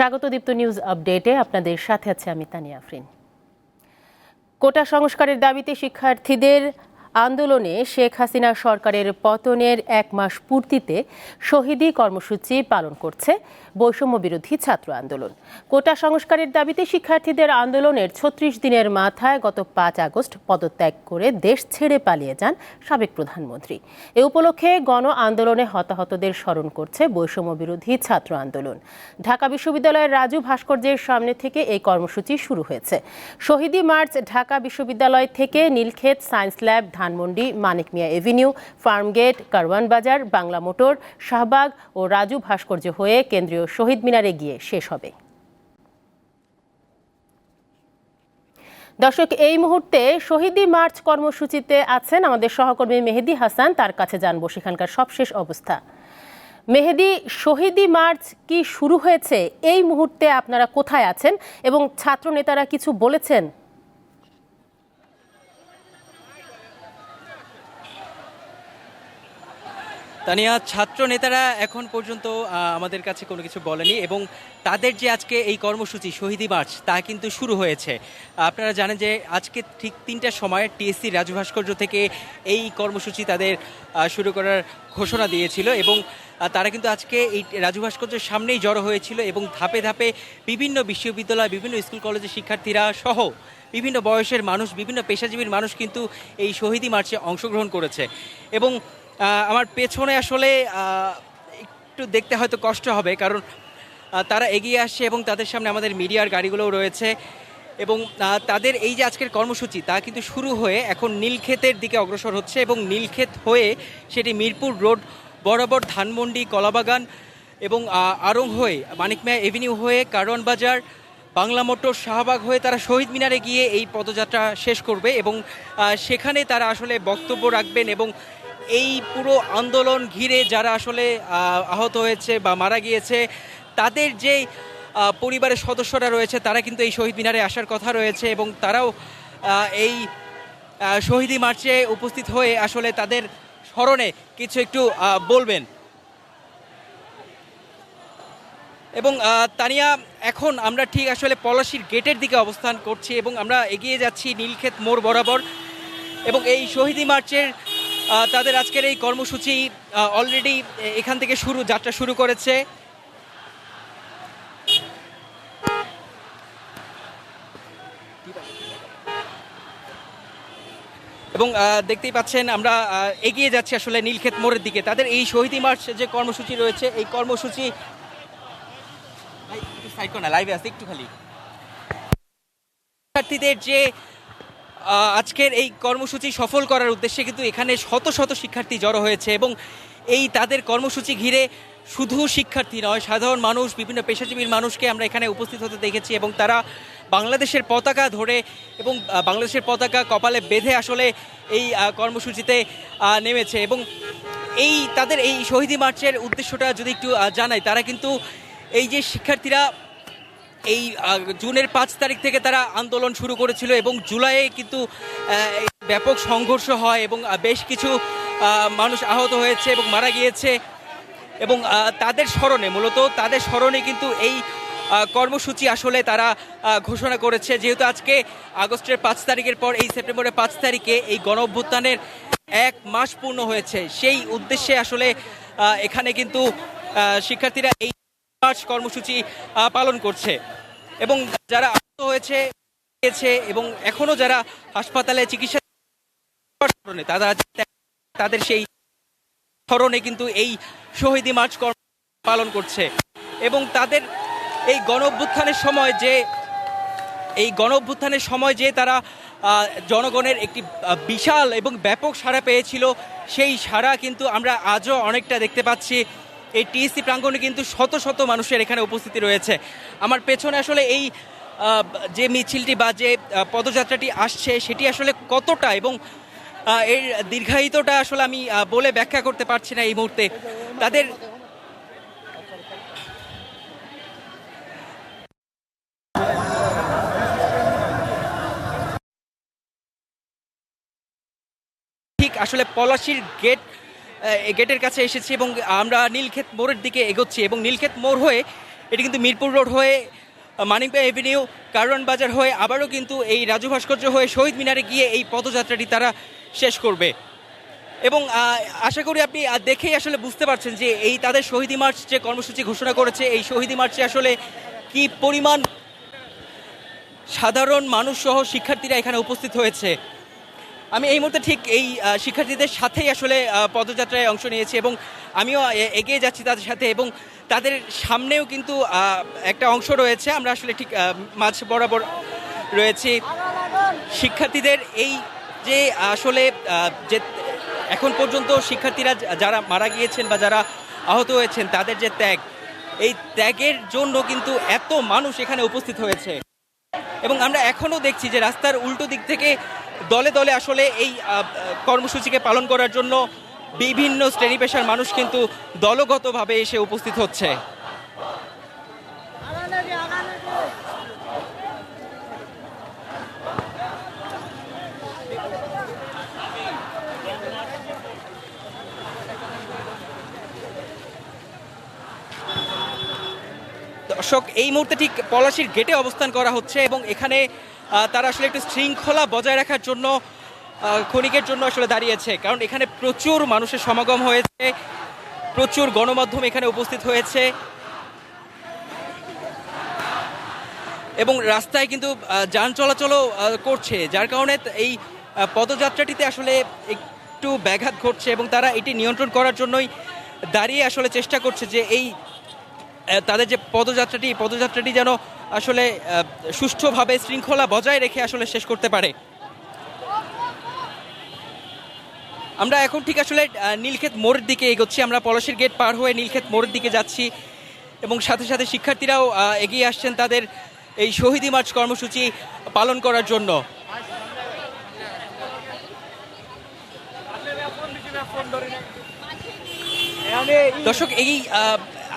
স্বাগত দীপ্ত নিউজ আপডেটে। আপনাদের সাথে আছে আমি তানিয়া আফরিন। কোটা সংস্কারের দাবিতে শিক্ষার্থীদের আন্দোলনে শেখ হাসিনা সরকারের পতনের এক মাস পূর্তিতে শহীদি কর্মসূচি পালন করছে বৈষম্য বিরোধী ছাত্র আন্দোলন। কোটা সংস্কারের দাবিতে শিক্ষার্থীদের আন্দোলনের ছত্রিশ দিনের মাথায় গত পাঁচ আগস্ট পদত্যাগ করে দেশ ছেড়ে পালিয়ে যান সাবেক প্রধানমন্ত্রী। এ উপলক্ষে গণ আন্দোলনে হতাহতদের স্মরণ করছে বৈষম্য বিরোধী ছাত্র আন্দোলন। ঢাকা বিশ্ববিদ্যালয়ের রাজু ভাস্কর্যের সামনে থেকে এই কর্মসূচি শুরু হয়েছে। শহীদি মার্চ ঢাকা বিশ্ববিদ্যালয় থেকে Nilkhet science lab Dhanmondi, Manik Mia Avenue, Farmgate, Karwan Bazar, Bangla Motor, Shahbag ও রাজু ভাস্কর্য হয়ে কেন্দ্রীয় শহীদ মিনারে গিয়ে শেষ হবে। দর্শক, এই মুহূর্তে শহীদি মার্চ কর্মসূচিতে আছেন আমাদের সহকর্মী মেহেদি হাসান। তার কাছে জানব সেখানকার সবশেষ অবস্থা। মেহেদি, শহীদি মার্চ কি শুরু হয়েছে? এই মুহূর্তে আপনারা কোথায় আছেন? এবং ছাত্র নেতারা কিছু বলেছেন? তানিয়া ছাত্র নেতারা এখন পর্যন্ত আমাদের কাছে কোনো কিছু বলেনি এবং তাদের যে আজকে এই কর্মসূচি, শহীদি মার্চ, তা কিন্তু শুরু হয়েছে। আপনারা জানেন যে আজকে ঠিক তিনটার সময় টিএসসি রাজু ভাস্কর্য থেকে এই কর্মসূচি তাদের শুরু করার ঘোষণা দিয়েছিল এবং তারা কিন্তু আজকে এই রাজু ভাস্কর্যের সামনেই জড়ো হয়েছিল এবং ধাপে ধাপে বিভিন্ন বিশ্ববিদ্যালয়, বিভিন্ন স্কুল কলেজের শিক্ষার্থীরা সহ বিভিন্ন বয়সের মানুষ, বিভিন্ন পেশাজীবীর মানুষ কিন্তু এই শহীদি মার্চে অংশগ্রহণ করেছে। এবং আমার পেছনে আসলে একটু দেখতে হয়তো কষ্ট হবে, কারণ তারা এগিয়ে আসছে এবং তাদের সামনে আমাদের মিডিয়ার গাড়িগুলোও রয়েছে এবং তাদের এই যে আজকের কর্মসূচি, তা কিন্তু শুরু হয়ে এখন নীলক্ষেতের দিকে অগ্রসর হচ্ছে এবং নীলক্ষেত হয়ে সেটি মিরপুর রোড বরাবর ধানমন্ডি, কলাবাগান এবং আড়ং হয়ে, মানিক মিয়া এভিনিউ হয়ে কারওয়ান বাজার, বাংলা মোটর শাহবাগ হয়ে তারা শহীদ মিনারে গিয়ে এই পদযাত্রা শেষ করবে এবং সেখানে তারা আসলে বক্তব্য রাখবেন এবং এই পুরো আন্দোলন ঘিরে যারা আসলে আহত হয়েছে বা মারা গিয়েছে, তাদের যে পরিবারের সদস্যরা রয়েছে, তারা কিন্তু এই শহীদ মিনারে আসার কথা রয়েছে এবং তারাও এই শহীদি মার্চে উপস্থিত হয়ে আসলে তাদের স্মরণে কিছু একটু বলবেন। এবং তানিয়া, এখন আমরা ঠিক আসলে পলাশির গেটের দিকে অবস্থান করছি এবং আমরা এগিয়ে যাচ্ছি নীলক্ষেত মোড় বরাবর এবং এই শহীদি মার্চের তাদের আজকের এই কর্মসূচি অলরেডি এখান থেকে শুরু, যাত্রা শুরু করেছে। এবং দেখতেই পাচ্ছেন, আমরা এগিয়ে যাচ্ছি আসলে নীলক্ষেত মোড়ের দিকে। তাদের এই শহীদি মার্চ যে কর্মসূচি রয়েছে, এই কর্মসূচি লাইভে আছে, একটু খালি। শিক্ষার্থীদের যে আজকের এই কর্মসূচি সফল করার উদ্দেশ্যে কিন্তু এখানে শত শত শিক্ষার্থী জড়ো হয়েছে এবং এই তাদের কর্মসূচি ঘিরে শুধু শিক্ষার্থী নয়, সাধারণ মানুষ, বিভিন্ন পেশাজীবীর মানুষকে আমরা এখানে উপস্থিত হতে দেখেছি এবং তারা বাংলাদেশের পতাকা ধরে এবং বাংলাদেশের পতাকা কপালে বেঁধে আসলে এই কর্মসূচিতে নেমেছে এবং এই তাদের এই শহীদি মার্চের উদ্দেশ্যটা যদি একটু জানাই, তারা কিন্তু এই যে শিক্ষার্থীরা এই জুনের পাঁচ তারিখ থেকে তারা আন্দোলন শুরু করেছিল এবং জুলাইয়ে কিন্তু ব্যাপক সংঘর্ষ হয় এবং বেশ কিছু মানুষ আহত হয়েছে এবং মারা গিয়েছে এবং তাদের স্মরণে, মূলত তাদের স্মরণে কিন্তু এই কর্মসূচি আসলে তারা ঘোষণা করেছে। যেহেতু আজকে আগস্টের পাঁচ তারিখের পর এই সেপ্টেম্বরের পাঁচ তারিখে এই গণ অভ্যুত্থানের এক মাস পূর্ণ হয়েছে, সেই উদ্দেশ্যে আসলে এখানে কিন্তু শিক্ষার্থীরা এই মার্চ কর্মসূচি পালন করছে। এবং যারা আহত হয়েছে এবং এখনও যারা হাসপাতালে চিকিৎসা তারা তাদের সেই স্মরণে কিন্তু এই শহীদি মার্চ পালন করছে। এবং তাদের এই গণ অভ্যুত্থানের সময় যে, এই গণ অভ্যুত্থানের সময় যে তারা জনগণের একটি বিশাল এবং ব্যাপক সাড়া পেয়েছিল, সেই সাড়া কিন্তু আমরা আজও অনেকটা দেখতে পাচ্ছি। এই টিএসসি প্রাঙ্গণে কিন্তু শত শত মানুষের এখানে উপস্থিতি রয়েছে। আমার পেছনে আসলে এই যে মিছিলটি বা যে পদযাত্রাটি আসছে, সেটি আসলে কতটা এবং এর দীর্ঘায়িতটা আসলে আমি বলে ব্যাখ্যা করতে পারছি না এই মুহূর্তে। তাদের ঠিক আসলে পলাশির গেট গেটের কাছে এসেছি এবং আমরা নীলক্ষেত মোড়ের দিকে এগোচ্ছি এবং নীলক্ষেত মোড় হয়ে এটি কিন্তু মিরপুর রোড হয়ে মানিকপা এভিনিউ, কারওয়ান বাজার হয়ে আবারও কিন্তু এই রাজু ভাস্কর্য হয়ে শহীদ মিনারে গিয়ে এই পদযাত্রাটি তারা শেষ করবে। এবং আশা করি আপনি দেখেই আসলে বুঝতে পারছেন যে এই তাদের শহীদি মার্চ যে কর্মসূচি ঘোষণা করেছে, এই শহীদি মার্চে আসলে কি পরিমাণ সাধারণ মানুষ সহ শিক্ষার্থীরা এখানে উপস্থিত হয়েছে। আমি এই মুহূর্তে ঠিক এই শিক্ষার্থীদের সাথেই আসলে পদযাত্রায় অংশ নিয়েছি এবং আমিও এগিয়ে যাচ্ছি তাদের সাথে এবং তাদের সামনেও কিন্তু একটা অংশ রয়েছে। আমরা আসলে ঠিক মাঝ বরাবর রয়েছি। শিক্ষার্থীদের এই যে আসলে যে এখন পর্যন্ত শিক্ষার্থীরা যারা মারা গিয়েছেন বা যারা আহত হয়েছেন, তাদের যে ত্যাগ, এই ত্যাগের জন্য কিন্তু এত মানুষ এখানে উপস্থিত হয়েছে। এবং আমরা এখনও দেখছি যে রাস্তার উল্টো দিক থেকে দলে দলে আসলে এই কর্মসূচিকে পালন করার জন্য বিভিন্ন শ্রেণি পেশার মানুষ কিন্তু দলগতভাবে এসে উপস্থিত হচ্ছে। এই মুহূর্তে ঠিক পলাশির গেটে অবস্থান করা হচ্ছে এবং এখানে তারা আসলে একটু শৃঙ্খলা বজায় রাখার জন্য ক্ষণিকের জন্য আসলে দাঁড়িয়েছে। কারণ এখানে প্রচুর মানুষের সমাগম হয়েছে, প্রচুর গণমাধ্যম এখানে উপস্থিত হয়েছে। এবং রাস্তায় কিন্তু যান চলাচলও করছে, যার কারণে এই পদযাত্রাটিতে আসলে একটু ব্যাঘাত ঘটছে এবং তারা এটি নিয়ন্ত্রণ করার জন্যই দাঁড়িয়ে আসলে চেষ্টা করছে যে এই তাদের যে পদযাত্রাটি পদযাত্রাটি যেন আসলে সুষ্ঠুভাবে শৃঙ্খলা বজায় রেখে আসলে শেষ করতে পারে। আমরা এখন ঠিক আসলে নীলক্ষেত মোড়ের দিকে এগোচ্ছি। আমরা পলাশির গেট পার হয়ে নীলক্ষেত মোড়ের দিকে যাচ্ছি এবং সাথে সাথে শিক্ষার্থীরাও এগিয়ে আসছেন তাদের এই শহীদি মার্চ কর্মসূচি পালন করার জন্য। দর্শক, এই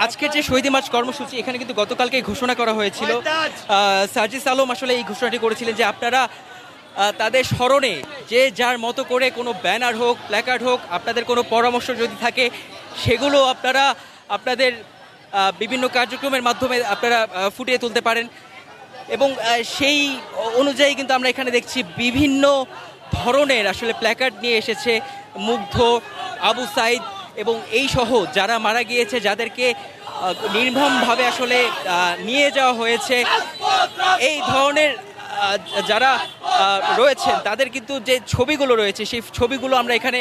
আজকের যে শহীদ মার্চ কর্মসূচি এখানে কিন্তু গতকালকে ঘোষণা করা হয়েছিল। সার্জিস আলম আসলে এই ঘোষণাটি করেছিলেন যে আপনারা তাদের স্মরণে যে যার মতো করে কোনো ব্যানার হোক প্ল্যাকার্ড হোক আপনাদের কোনো পরামর্শ যদি থাকে সেগুলো আপনারা আপনাদের বিভিন্ন কার্যক্রমের মাধ্যমে আপনারা ফুটিয়ে তুলতে পারেন। এবং সেই অনুযায়ী কিন্তু আমরা এখানে দেখছি বিভিন্ন ধরনের আসলে প্ল্যাকার্ড নিয়ে এসেছে মুগ্ধ আবু সাইদ এবং এই সহ যারা মারা গিয়েছে, যাদেরকে নির্মমভাবে আসলে নিয়ে যাওয়া হয়েছে, এই ধরনের যারা রয়েছেন তাদের কিন্তু যে ছবিগুলো রয়েছে, সেই ছবিগুলো আমরা এখানে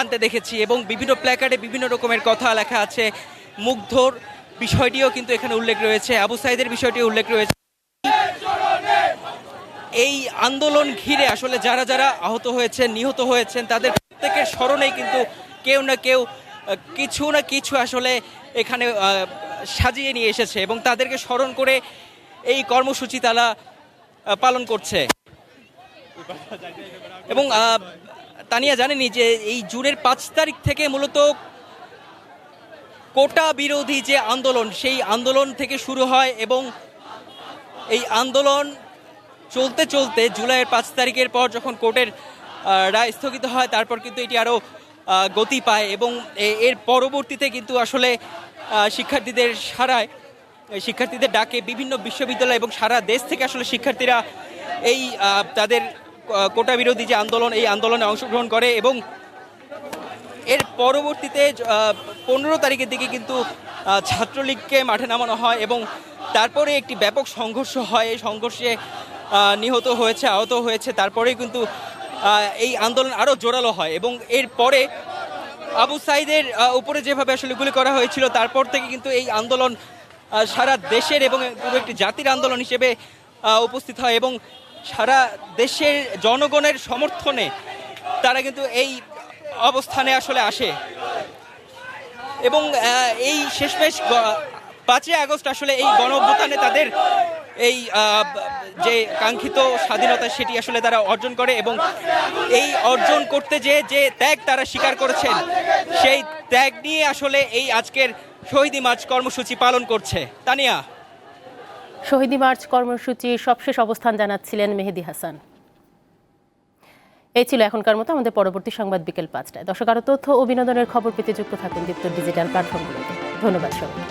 আনতে দেখেছি এবং বিভিন্ন প্ল্যাকার্ডে বিভিন্ন রকমের কথা লেখা আছে। মুগ্ধর বিষয়টিও কিন্তু এখানে উল্লেখ রয়েছে, আবু সাইদের বিষয়টিও উল্লেখ রয়েছে। এই আন্দোলন ঘিরে আসলে যারা যারা আহত হয়েছেন, নিহত হয়েছেন, তাদের প্রত্যেকের স্মরণেই কিন্তু কেউ না কেউ কিছু না কিছু আসলে এখানে সাজিয়ে নিয়ে এসেছে এবং তাদেরকে স্মরণ করে এই কর্মসূচি তারা পালন করছে। এবং তানিয়া জানেনি যে এই জুনের পাঁচ তারিখ থেকে মূলত কোটা বিরোধী যে আন্দোলন, সেই আন্দোলন থেকে শুরু হয় এবং এই আন্দোলন চলতে চলতে জুলাইয়ের পাঁচ তারিখের পর যখন কোর্টের রায় স্থগিত হয়, তারপর কিন্তু এটি আরও গতি পায় এবং এর পরবর্তীতে কিন্তু আসলে শিক্ষার্থীদের সারায় শিক্ষার্থীদের ডাকে বিভিন্ন বিশ্ববিদ্যালয় এবং সারা দেশ থেকে আসলে শিক্ষার্থীরা এই তাদের কোটা বিরোধী যে আন্দোলন, এই আন্দোলনে অংশগ্রহণ করে এবং এর পরবর্তীতে পনেরো তারিখের দিকে কিন্তু ছাত্রলীগকে মাঠে নামানো হয় এবং তারপরে একটি ব্যাপক সংঘর্ষ হয়। এই সংঘর্ষে নিহত হয়েছে, আহত হয়েছে। তারপরে কিন্তু এই আন্দোলন আরও জোরালো হয় এবং এর পরে আবু সাইদের উপরে যেভাবে আসলে গুলি করা হয়েছিল, তারপর থেকে কিন্তু এই আন্দোলন সারা দেশের এবং একটি জাতির আন্দোলন হিসেবে উপস্থিত হয় এবং সারা দেশের জনগণের সমর্থনে তারা কিন্তু এই অবস্থানে আসলে আসে। এবং এই শেষমেশ পাঁচই আগস্ট আসলে এই গণ তাদের এই যে কাঙ্ক্ষিত স্বাধীনতা সেটি আসলে তারা অর্জন করে এবং এই অর্জন করতে যে যে ত্যাগ তারা স্বীকার করেছেন, সেই ত্যাগ নিয়ে আসলে এই আজকের শহীদি মার্চ কর্মসূচি পালন করছে। তানিয়া। শহীদি মার্চ কর্মসূচির সবশেষ অবস্থান জানাচ্ছিলেন মেহেদি হাসান। এই ছিল এখনকার মতো, আমাদের পরবর্তী সংবাদ বিকেল পাঁচটায়। দর্শক আরও তথ্য ও বিনোদনের খবর পেতে যুক্ত থাকুন দীপ্ত ডিজিটাল প্ল্যাটফর্মগুলোতে। ধন্যবাদ সবাই